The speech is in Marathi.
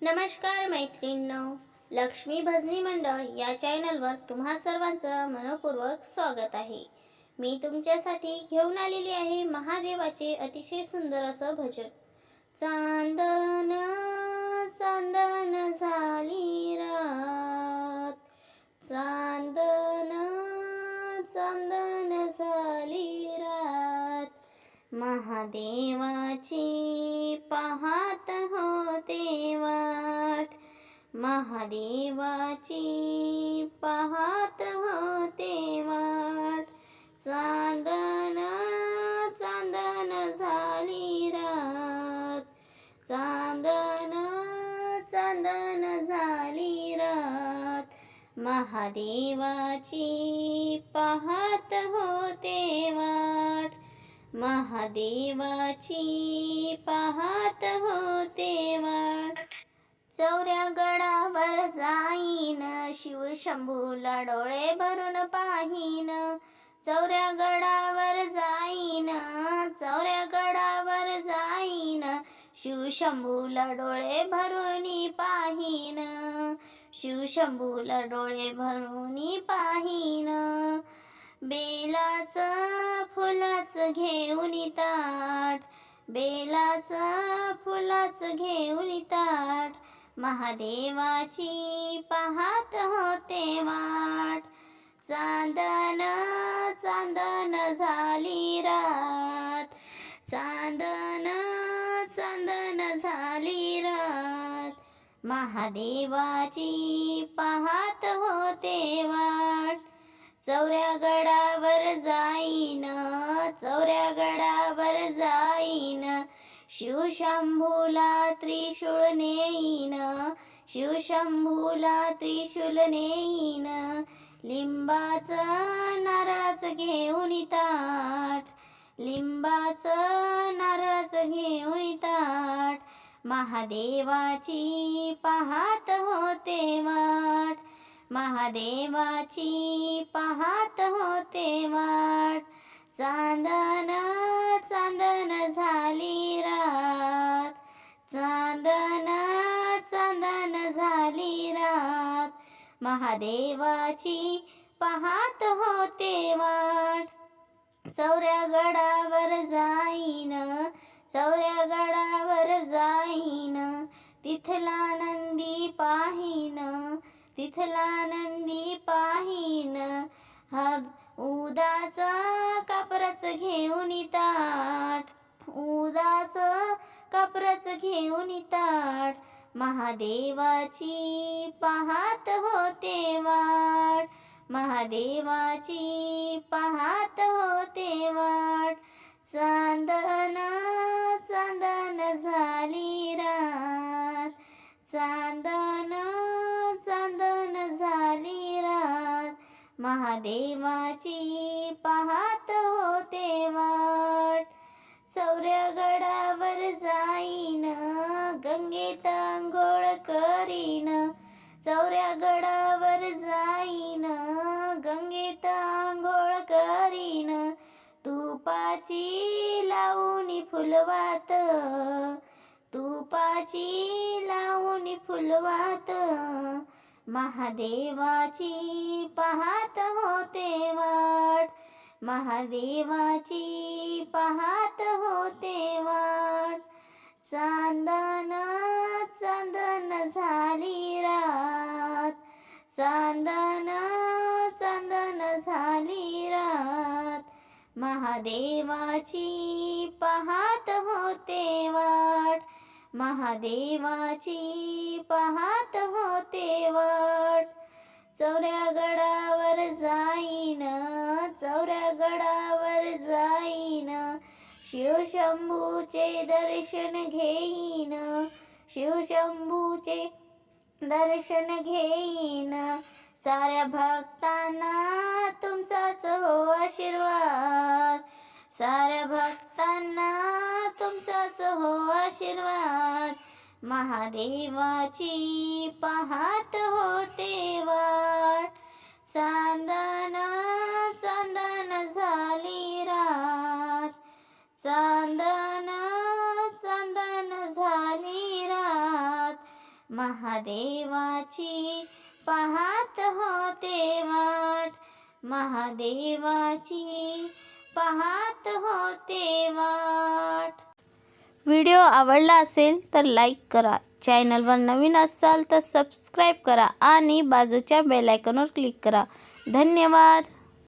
नमस्कार मैत्रिणींनो लक्ष्मी भजनी मंडळ या चॅनलवर तुम्हा सर्वांचं मनपूर्वक स्वागत आहे. मी तुमच्यासाठी घेऊन आलेली आहे महादेवाचे अतिशय सुंदर असं भजन. चांदन चांदन झाली रात. चांदन चांदन झाली रात. महादेवाची पाहत होते महादेवाची पाहत होते वाट. चांदन चांदन झाली रात. चांदन चांदन झाली रात. महादेवाची पाहत होते वाट. महादेवाची पाहत होते वाट. चौऱ्या गडावर जाईन. शिव शंभूला डोळे भरून पाहीन. चौऱ्या गडावर जाईन. चौऱ्या गडावर जाईन. शिव शंभूला डोळे भरून पाहीन. शिव शंभूला डोळे भरून पाहीन. बेलाचं फुलाचं घेऊन ताट. बेलाचं फुलाचं घेऊन ताट. महादेवाची पाहत होते वाट. चांदन चांदन झाली रात. चांदन चांदन झाली रात. महादेवाची पाहत होते वाट. चौऱ्या गडावर जाईन चौऱ्या गडावर जाईन. शिवशंभूला त्रिशूळ नेईन. शिवशंभूला त्रिशूल नेईन लिंबाचं नारळाचं घेऊन ताट लिंबाचं नारळाचं घेऊन ताट महादेवाची पाहात होते वाट. महादेवाची पाहात होते वाट. चांदन चांदन झाली रात. चांदन चांदन झाली रात. महादेवाची पाहत होते वाट. चौऱ्या गडावर जाईन चौऱ्या गडावर जाईन. तिथला नंदी पाहीन तिथला नंदी पाहीन. हर उदाचा कापराच घेऊन ताट. उदाच कापराच घेऊन ताट. महादेवाची पाहत होते वाट. महादेवाची पाहत होते वाट. चांदन चांदन झाली रात. चांदन चांदन झाली रात. महादेवाची पाहत होते वाट. चौऱ्यागडावर जाईन गंगेत आंघोळ करीन. चौऱ्यागडावर जाईन गंगेत आंघोळ करीन. तुपाची लावून फुलवात तुपाची लावून फुलवात. महादेवाची पाहत होते वाट महादेवाची पाहत होते वाट. चांदन चांदन झाली रात. चांदन चांदन झाली रात. महादेवाची पाहत होते वाट. महादेवाची पाहत होते वाट. चौऱ्या गडावर जाईन चौऱ्या शिवशंभूचे दर्शन घेईन. शिवशंभूचे दर्शन घेईन. साऱ्या भक्तांना तुमचाच हो आशीर्वाद. साऱ्या भक्तांना तुमचाच हो आशीर्वाद. महादेवाची पाहत होते वाट. चांदना चांदा महादेवाची पाहत होते वाट. महादेवाची पाहत होते वाट. व्हिडिओ आवडला असेल तर लाईक करा. चॅनलवर नवीन असाल तर सबस्क्राईब करा आणि बाजूच्या बेल आयकॉनवर क्लिक करा. धन्यवाद.